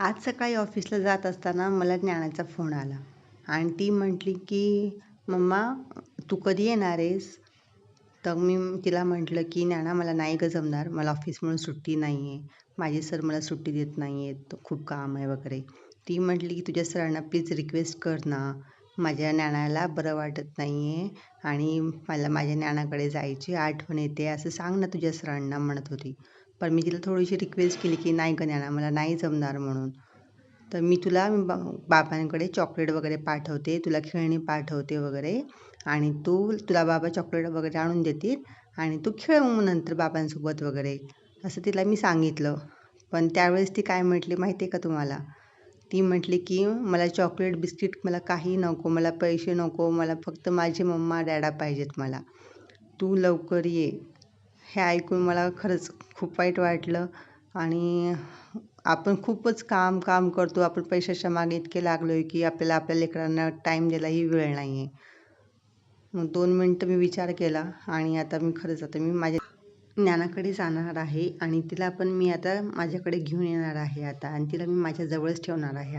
आज सकाळी ऑफिसला जात असताना मला ज्ञानाचा फोन आला. आणि ती म्हटली की मम्मा तू कधी येणार आहेस? तर मी तिला म्हटलं की ज्ञाना मला नाही ग जमणार मला ऑफिस सुट्टी नाही आहे माझे सर मला सुट्टी देत नाही आहेत खूप काम आहे वगैरे. ती म्हटली की तुझ्या सरांना प्लीज रिक्वेस्ट कर ना. माझ्या ज्ञानाला बरं वाटत नाही आहे आणि मला माझ्या ज्ञानाकडे जायची आठवण येते. असं सांग ना तुझ्या सरांना म्हणत होती. पण मी तिला थोडीशी रिक्वेस्ट केली की नाही ज्ञाना मला नाही जमणार म्हणून. तर मी तुला बा बाबांकडे चॉकलेट वगैरे पाठवते तुला खेळणी पाठवते वगैरे. आणि तू तुला बाबा चॉकलेट वगैरे आणून देतील आणि तू खेळ मग नंतर बाबांसोबत वगैरे. असं तिला मी सांगितलं. पण त्यावेळेस ती काय म्हटली माहिती आहे का तुम्हाला? ती म्हटली की मला चॉकलेट बिस्किट मला काही नको मला पैसे नको मला फक्त माझी मम्मा डॅडा पाहिजेत मला. तू लवकर ये. हे ऐकून मला खरंच खूप वाईट वाटलं. आणि आपण खूपच काम काम करतो. आपण पैशाच्या मागे इतके लागलो आहे की आपल्याला आपल्या लेकरांना टाईम द्यायलाही वेळ नाही आहे मग दोन मिनटं मी विचार केला आणि आता मी खरंच आता मी माझ्या ज्ञानाकडे जाणार आहे आणि तिला पण मी आता माझ्याकडे घेऊन येणार आहे आता आणि तिला मी माझ्याजवळच ठेवणार आहे.